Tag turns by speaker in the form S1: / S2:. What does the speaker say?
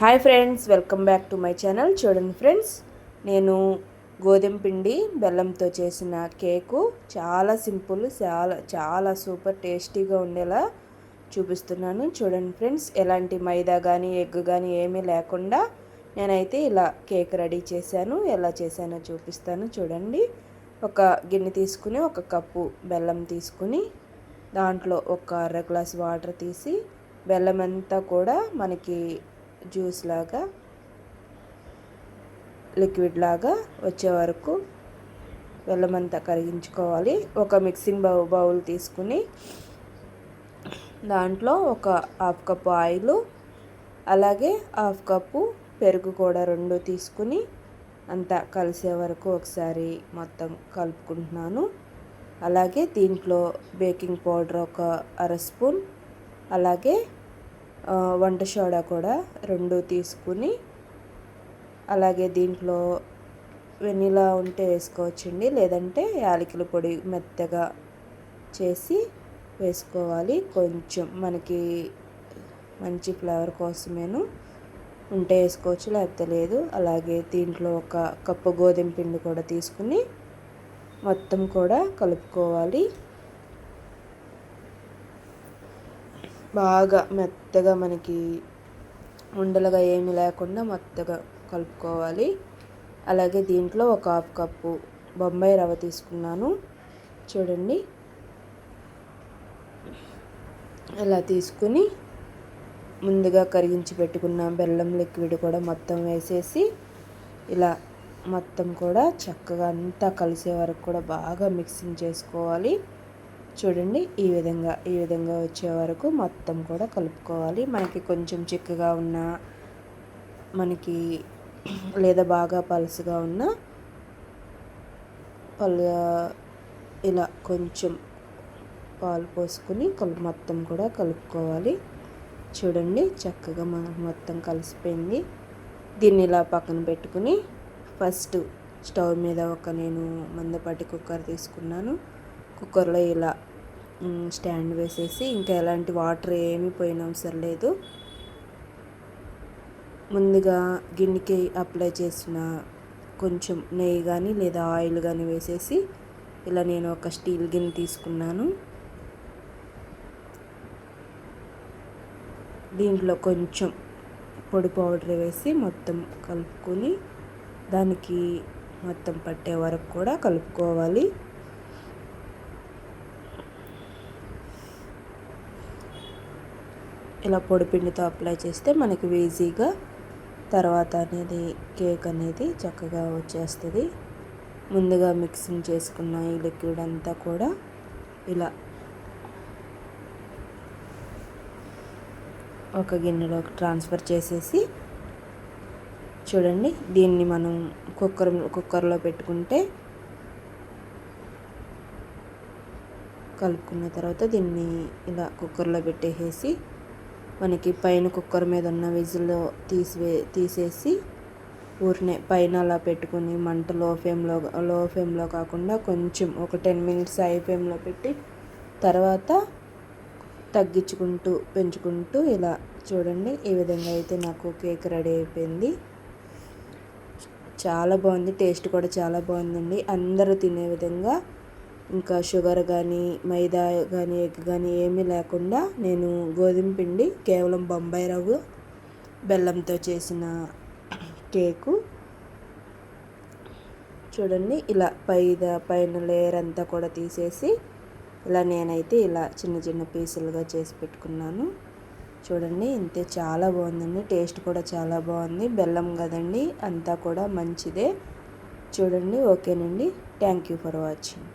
S1: Hi friends welcome back to my channel. చూడండి friends నేను గోధుమ పిండి బెల్లంతో చేసిన కేకు చాలా సింపుల్ చాలా చాలా సూపర్ టేస్టీగా ఉండేలా చూపిస్తున్నాను. చూడండి ఫ్రెండ్స్ ఎలాంటి మైదా కానీ ఎగ్ కానీ ఏమీ లేకుండా నేనైతే ఇలా కేక్ రెడీ చేశాను. ఎలా చేశానో చూపిస్తాను. చూడండి ఒక గిన్నె తీసుకుని ఒక కప్పు బెల్లం తీసుకుని దాంట్లో ఒక అర గ్లాస్ వాటర్ తీసి బెల్లం అంతా కూడా మనకి జ్యూస్ లాగా లిక్విడ్ లాగా వచ్చే వరకు బెల్లం కరిగించుకోవాలి. ఒక మిక్సింగ్ బౌ బౌల్ తీసుకుని దాంట్లో ఒక హాఫ్ కప్పు ఆయిల్ అలాగే హాఫ్ కప్పు పెరుగు కూడా రెండు తీసుకుని అంతా కలిసే వరకు ఒకసారి మొత్తం కలుపుకుంటున్నాను. అలాగే దీంట్లో బేకింగ్ పౌడర్ ఒక అర స్పూన్ అలాగే వంట సోడా కూడా రెండు తీసుకుని అలాగే దీంట్లో వెనిలా ఉంటే వేసుకోవచ్చండి. లేదంటే యాలకుల పొడి మెత్తగా చేసి వేసుకోవాలి. కొంచెం మనకి మంచి ఫ్లేవర్ కోసమేను ఉంటే వేసుకోవచ్చు లేకపోతే లేదు. అలాగే దీంట్లో ఒక కప్పు గోధుమ పిండి కూడా తీసుకుని మొత్తం కూడా కలుపుకోవాలి. బాగా మెత్తగా మనకి ఉండలుగా ఏమి లేకుండా మెత్తగా కలుపుకోవాలి. అలాగే దీంట్లో ఒక హాఫ్ కప్పు బొంబాయి రవ్వ తీసుకున్నాను. చూడండి. ఇలా తీసుకుని ముందుగా కరిగించి పెట్టుకున్న బెల్లం లిక్విడ్ కూడా మొత్తం వేసేసి ఇలా మొత్తం కూడా చక్కగా అంతా కలిసే వరకు కూడా బాగా మిక్సింగ్ చేసుకోవాలి. చూడండి ఈ విధంగా ఈ విధంగా వచ్చే వరకు మొత్తం కూడా కలుపుకోవాలి. మనకి కొంచెం చిక్కగా ఉన్న మనకి లేదా బాగా పలుసుగా ఉన్న పలు ఇలా కొంచెం పాలు పోసుకుని కలుపు మొత్తం కూడా కలుపుకోవాలి. చూడండి చక్కగా మనకు మొత్తం కలిసిపోయింది. దీన్ని ఇలా పక్కన పెట్టుకుని ఫస్ట్ స్టవ్ మీద ఒక నేను మందపాటి కుక్కర్ తీసుకున్నాను. కుక్కర్లో ఇలా స్టాండ్ వేసేసి ఇంకా ఎలాంటి వాటర్ ఏమీ పోయిన అవసరం లేదు. ముందుగా గిన్నెకి అప్లై చేసిన కొంచెం నెయ్యి కానీ లేదా ఆయిల్ కానీ వేసేసి ఇలా నేను ఒక స్టీల్ గిన్నె తీసుకున్నాను. దీంట్లో కొంచెం పొడి పౌడర్ వేసి మొత్తం కలుపుకొని దానికి మొత్తం పట్టే వరకు కూడా కలుపుకోవాలి. ఇలా పొడిపిండితో అప్లై చేస్తే మనకి ఈజీగా తర్వాత అనేది కేక్ అనేది చక్కగా వచ్చేస్తుంది. ముందుగా మిక్సింగ్ చేసుకున్న ఈ లిక్విడ్ అంతా కూడా ఇలా ఒక గిన్నెలోకి ట్రాన్స్ఫర్ చేసేసి చూడండి దీన్ని మనం కుక్కర్ కుక్కర్లో పెట్టుకుంటే కలుపుకున్న తర్వాత దీన్ని ఇలా కుక్కర్లో పెట్టేసేసి మనకి పైన కుక్కర్ మీద ఉన్న విజిల్ తీసివే తీసేసి ఊరినే పైన అలా పెట్టుకుని మంట లో ఫ్లేమ్లో లో ఫ్లేమ్లో కాకుండా కొంచెం ఒక టెన్ మినిట్స్ హై ఫ్లేమ్లో పెట్టి తర్వాత తగ్గించుకుంటూ పెంచుకుంటూ ఇలా చూడండి. ఈ విధంగా అయితే నాకు కేక్ రెడీ అయిపోయింది. చాలా బాగుంది. టేస్ట్ కూడా చాలా బాగుందండి. అందరూ తినే విధంగా ఇంకా షుగర్ కానీ మైదా కానీ ఎగ్ కానీ ఏమీ లేకుండా నేను గోధుమ పిండి కేవలం బొంబాయి రవ్వ బెల్లంతో చేసిన కేకు. చూడండి ఇలా పైద పైన లేయర్ అంతా కూడా తీసేసి ఇలా నేనైతే ఇలా చిన్న చిన్న పీసులుగా చేసి పెట్టుకున్నాను. చూడండి ఇంతే చాలా బాగుందండి. టేస్ట్ కూడా చాలా బాగుంది. బెల్లం కదండి అంతా కూడా మంచిదే. చూడండి ఓకేనండి. Thank you for watching.